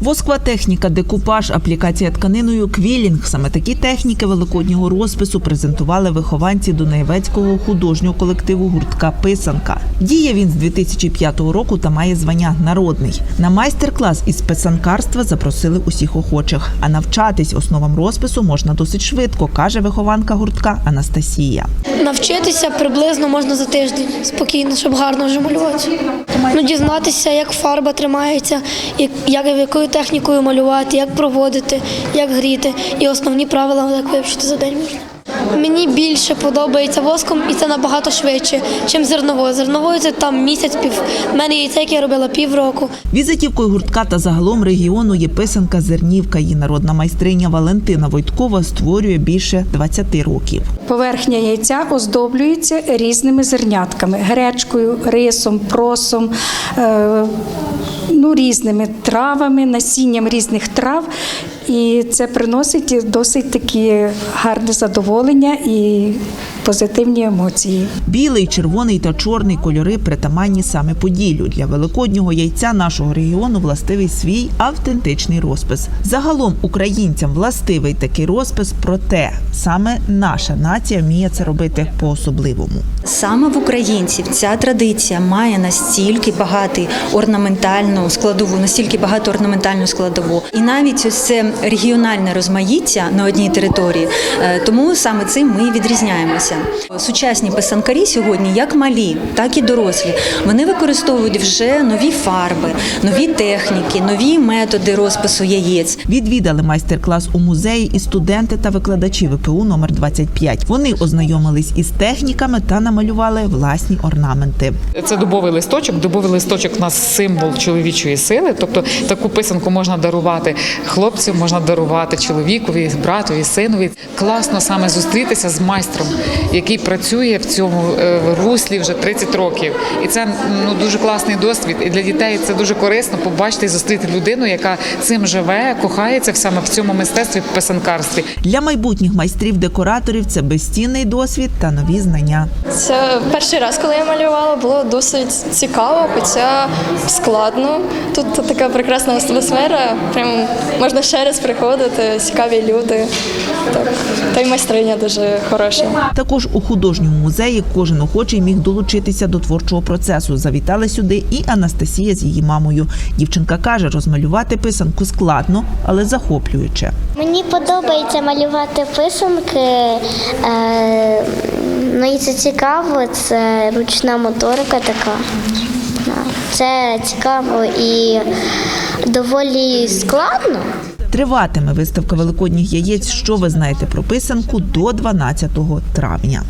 Воскова техніка, декупаж, аплікація тканиною, квілінг. Саме такі техніки великоднього розпису презентували вихованці Дунаєвецького художнього колективу гуртка Писанка. Діє він з 2005 року та має звання народний. На майстер-клас із писанкарства запросили усіх охочих. А навчатись основам розпису можна досить швидко, каже вихованка гуртка Анастасія. Навчитися приблизно можна за тиждень спокійно, щоб гарно вже малювати. Ну, дізнатися, як фарба тримається, як, як якою технікою малювати, як проводити, як гріти. І основні правила як вивчити за день можна. Мені більше подобається воском, і це набагато швидше, ніж зерновою. Зерновою це там місяць-пів. У мене яйце, яке я робила півроку. Візитівкою гуртка та загалом регіону є писанка Зернівка. Її народна майстриня Валентина Войткова створює більше 20 років. Поверхня яйця оздоблюється різними зернятками: гречкою, рисом, просом, е, ну, різними травами, насінням різних трав. І це приносить досить такі гарне задоволення і позитивні емоції. Білий, червоний та чорний кольори притаманні саме Поділлю. Для великоднього яйця нашого регіону властивий свій автентичний розпис. Загалом українцям властивий такий розпис, проте саме наша нація вміє це робити по-особливому. Саме в українців ця традиція має настільки багатий орнаментальну складову, настільки багато орнаментальну складову, і навіть ось це регіональне розмаїття на одній території. е, Тому саме цим ми і Сучасні писанкарі сьогодні, як малі, так і дорослі, вони використовують вже нові фарби, нові техніки, нові методи розпису яєць. Відвідали майстер-клас у музеї і студенти та викладачі ВПУ номер 25. Вони ознайомились із техніками та намалювали власні орнаменти. Це дубовий листочок. Дубовий листочок у нас символ чоловічої сили. Тобто таку писанку можна дарувати хлопцю, можна дарувати чоловікові, братові, синові. Класно саме зустрітися з майстром, який працює в цьому е, руслі вже 30 років. І це ну дуже класний досвід. І для дітей це дуже корисно побачити і зустріти людину, яка цим живе, кохається саме в цьому мистецтві в писанкарстві. Для майбутніх майстрів-декораторів це безцінний досвід та нові знання. Це перший раз, коли я малювала, було досить цікаво, хоча складно. Тут така прекрасна атмосфера, прям можна ще раз приходити, цікаві люди. Так, та й майстриня дуже хороша. Також у художньому музеї кожен охочий міг долучитися до творчого процесу. Завітали сюди і Анастасія з її мамою. Дівчинка каже, розмалювати писанку складно, але захоплююче. Мені подобається малювати писанки. Е, ну і це цікаво, це ручна моторика така. Це цікаво і доволі складно. Триватиме виставка великодніх яєць. Що ви знаєте про писанку до 12 травня.